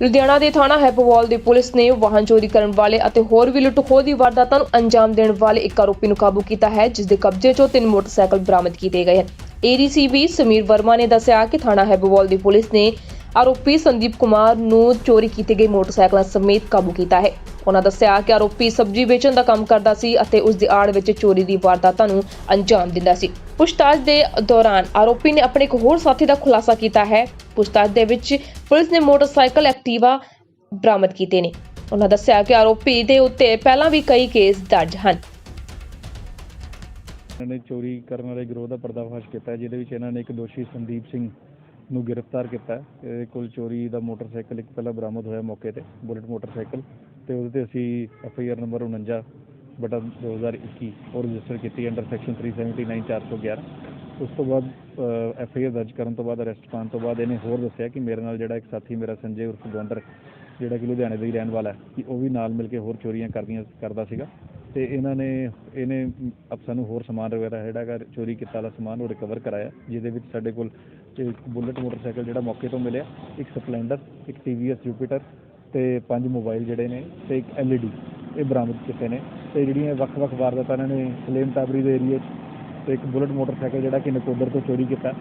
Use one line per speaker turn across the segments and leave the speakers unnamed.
ਲੁਧਿਆਣਾ ਦੇ ਥਾਣਾ ਹੈਪੋਵਾਲ ਦੀ ਪੁਲਿਸ ਨੇ ਵਾਹਨ ਚੋਰੀ ਕਰਨ ਵਾਲੇ ਅਤੇ ਹੋਰ ਵੀ ਲੁੱਟ-ਖੋਹ ਦੀ ਵਾਰਦਾਤਾਂ ਨੂੰ ਅੰਜਾਮ ਦੇਣ ਵਾਲੇ ਇੱਕ ਆਰੋਪੀ ਨੂੰ ਕਾਬੂ ਕੀਤਾ ਹੈ, ਜਿਸ ਦੇ ਕਬਜ਼ੇ 'ਚੋਂ ਤਿੰਨ ਮੋਟਰਸਾਈਕਲ ਬਰਾਮਦ ਕੀਤੇ ਗਏ ਹਨ। ਏਡੀਸੀਬੀ ਸਮੀਰ ਵਰਮਾ ਨੇ ਦੱਸਿਆ ਕਿ ਥਾਣਾ ਹੈਪੋਵਾਲ ਦੀ ਪੁਲਿਸ ਨੇ ਆਰੋਪੀ ਸੰਦੀਪ ਕੁਮਾਰ ਨੂੰ ਚੋਰੀ ਕੀਤੇ ਗਏ ਮੋਟਰਸਾਈਕਲਾਂ ਸਮੇਤ ਕਾਬੂ ਕੀਤਾ ਹੈ। ਉਹਨਾਂ ਦੱਸਿਆ ਕਿ ਆਰੋਪੀ ਸਬਜ਼ੀ ਵੇਚਣ ਦਾ ਕੰਮ ਕਰਦਾ ਸੀ ਅਤੇ ਉਸ ਦੀ ਆੜ ਵਿੱਚ ਚੋਰੀ ਦੀ ਵਾਰਦਾਤਾਂ ਨੂੰ ਅੰਜਾਮ ਦਿੰਦਾ ਸੀ। ਪੁੱਛਤਾਛ ਦੇ ਦੌਰਾਨ ਆਰੋਪੀ ਨੇ ਆਪਣੇ ਇੱਕ ਹੋਰ ਸਾਥੀ ਦਾ ਖੁਲਾਸਾ ਕੀਤਾ ਹੈ। ਪੁੱਛਤਾਛ ਦੇ ਵਿੱਚ ਪੁਲਿਸ ਨੇ ਮੋਟਰਸਾਈਕਲ ਐਕਟਿਵਾ ਬਰਾਮਦ ਕੀਤੇ ਨੇ। ਉਹਨਾਂ ਦੱਸਿਆ ਕਿ ਆਰੋਪੀ ਦੇ ਉੱਤੇ ਪਹਿਲਾਂ ਵੀ ਕਈ ਕੇਸ ਦਰਜ ਹਨ।
ਇਹਨਾਂ ਨੇ ਚੋਰੀ ਕਰਨ ਵਾਲੇ ਗਰੋਹ ਦਾ ਪਰਦਾਫਾਸ਼ ਕੀਤਾ, ਜਿਹਦੇ ਵਿੱਚ ਇਹਨਾਂ ਨੇ ਇੱਕ ਦੋਸ਼ੀ ਸੰਦੀਪ ਸਿੰਘ ਨੂੰ ਗ੍ਰਿਫਤਾਰ ਕੀਤਾ ਹੈ। ਇਹਦੇ ਕੋਲ ਚੋਰੀ ਦਾ ਮੋਟਰਸਾਈਕਲ ਇੱਕ ਪਹਿਲਾਂ ਬਰਾਮਦ ਹੋਇਆ ਮੌਕੇ ਤੇ, ਬੁਲਟ ਮੋਟਰਸਾਈਕਲ ਤੇ ਉਹਦੇ ਤੇ ਅਸੀਂ ਐਫ ਆਈ ਆਰ ਨੰਬਰ 49 ਬਟਾ 2021 ਉਹ ਰਜਿਸਟਰ ਕੀਤੀ ਅੰਡਰ ਸੈਕਸ਼ਨ 379 411 ਉਸ ਤੋਂ ਬਾਅਦ ਐਫ ਆਈ ਆਰ ਦਰਜ ਕਰਨ ਤੋਂ ਬਾਅਦ, ਅਰੈਸਟ ਪਾਉਣ ਤੋਂ ਬਾਅਦ ਇਹਨੇ ਹੋਰ ਦੱਸਿਆ ਕਿ ਮੇਰੇ ਨਾਲ ਜਿਹੜਾ ਇੱਕ ਸਾਥੀ ਮੇਰਾ ਸੰਜੇ ਉਰਫ ਗਵੰਦਰ ਜਿਹੜਾ ਕਿ ਲੁਧਿਆਣੇ ਦਾ ਹੀ ਰਹਿਣ ਵਾਲਾ ਹੈ, ਕਿ ਉਹ ਵੀ ਨਾਲ ਮਿਲ ਕੇ ਹੋਰ ਚੋਰੀਆਂ ਕਰਦੀਆਂ, ਕਰਦਾ ਸੀਗਾ ਤੇ ਇਹਨਾਂ ਨੇ, ਇਹਨੇ ਅਫਸਰ ਨੂੰ ਹੋਰ ਸਮਾਨ ਵਗੈਰਾ ਜਿਹੜਾ ਹੈਗਾ ਚੋਰੀ ਕੀਤਾ ਵਾਲਾ ਸਮਾਨ ਉਹ ਰਿਕਵਰ ਕਰਾਇਆ, ਜਿਹਦੇ ਵਿੱਚ ਸਾਡੇ ਕੋਲ ਇੱਕ ਬੁਲਟ ਮੋਟਰਸਾਈਕਲ ਜਿਹੜਾ ਮੌਕੇ ਤੋਂ ਮਿਲਿਆ, ਇੱਕ ਸਪਲੈਂਡਰ, ਇੱਕ ਟੀਵੀਐਸ ਜੁਪੀਟਰ ਤੇ ਪੰਜ ਮੋਬਾਈਲ ਜਿਹੜੇ ਨੇ ਤੇ ਇੱਕ ਐਲਈਡੀ ਇਹ ਬਰਾਮਦ ਕੀਤੇ ਨੇ। ਤੇ ਜਿਹੜੀਆਂ ਵੱਖ-ਵੱਖ ਵਾਰਦਾਤਾਂ ਇਹਨਾਂ ਨੇ ਸਲੇਮ ਟਾਬਰੀ ਦੇ ਏਰੀਏ 'ਚ ਤੇ ਇੱਕ ਬੁਲਟ ਮੋਟਰਸਾਈਕਲ ਜਿਹੜਾ ਕਿ ਨਕੋਦਰ ਤੋਂ ਚੋਰੀ ਕੀਤਾ,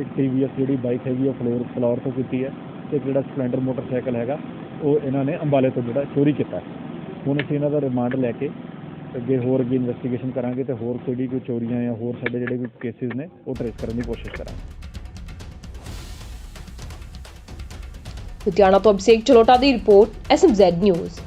ਇੱਕ ਟੀਵੀਐਸ ਜਿਹੜੀ ਬਾਈਕ ਹੈਗੀ ਉਹ ਫਲੋਰ ਫਲੋਰ ਤੋਂ ਕੀਤੀ ਹੈ ਤੇ ਇੱਕ ਜਿਹੜਾ ਸਪਲੈਂਡਰ ਮੋਟਰਸਾਈਕਲ ਹੈਗਾ, ਉਹ ਇਹਨਾਂ ਨੇ ਅੰਬਾਲੇ ਤੋਂ ਜਿਹੜਾ ਚੋਰੀ ਕੀਤਾ। ਹੁਣ ਅਸੀਂ ਇਹਨਾਂ ਦਾ ਰਿਮਾਂਡ ਲੈ ਕੇ ਅੱਗੇ ਹੋਰ ਅੱਗੇ ਇਨਵੈਸਟੀਗੇਸ਼ਨ ਕਰਾਂਗੇ ਤੇ ਹੋਰ ਕਿਹੜੀ ਕੋਈ ਚੋਰੀਆਂ ਜਾਂ ਹੋਰ ਸਾਡੇ ਜਿਹੜੇ ਕੋਈ ਕੇਸਿਸ ਨੇ, ਉਹ ਟ੍ਰੇਸ ਕਰਨ ਦੀ ਕੋਸ਼ਿਸ਼ ਕਰਾਂਗੇ।
ਲੁਧਿਆਣਾ ਤੋਂ ਅਭਿਸ਼ੇਕ ਚਲੋਟਾ ਦੀ ਰਿਪੋਰਟ ਐਸਐਮਜ਼ੈਡ ਨਿਊਜ਼